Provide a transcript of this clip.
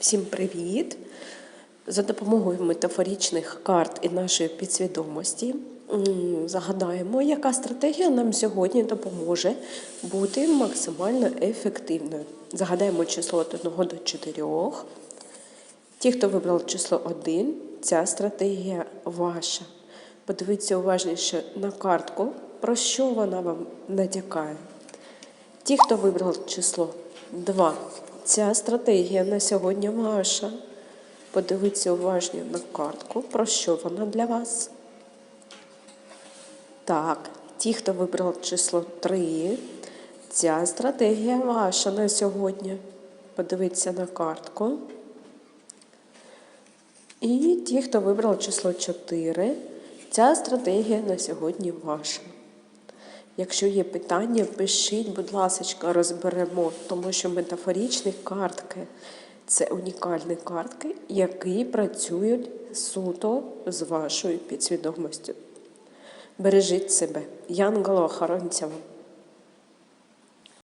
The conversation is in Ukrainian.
Всім привіт! За допомогою метафорічних карт і нашої підсвідомості загадаємо, яка стратегія нам сьогодні допоможе бути максимально ефективною. Загадаємо число від 1 до 4. Ті, хто вибрав число 1, ця стратегія ваша. Подивіться уважніше на картку, про що вона вам натякає. Ті, хто вибрав число 2, ця стратегія на сьогодні ваша. Подивіться уважно на картку, про що вона для вас. Так, ті, хто вибрав число 3, ця стратегія ваша на сьогодні. Подивіться на картку. І ті, хто вибрав число 4, ця стратегія на сьогодні ваша. Якщо є питання, пишіть, будь ласка, розберемо, тому що метафорічні картки це унікальні картки, які працюють суто з вашою підсвідомістю. Бережіть себе. Янголо охоронця.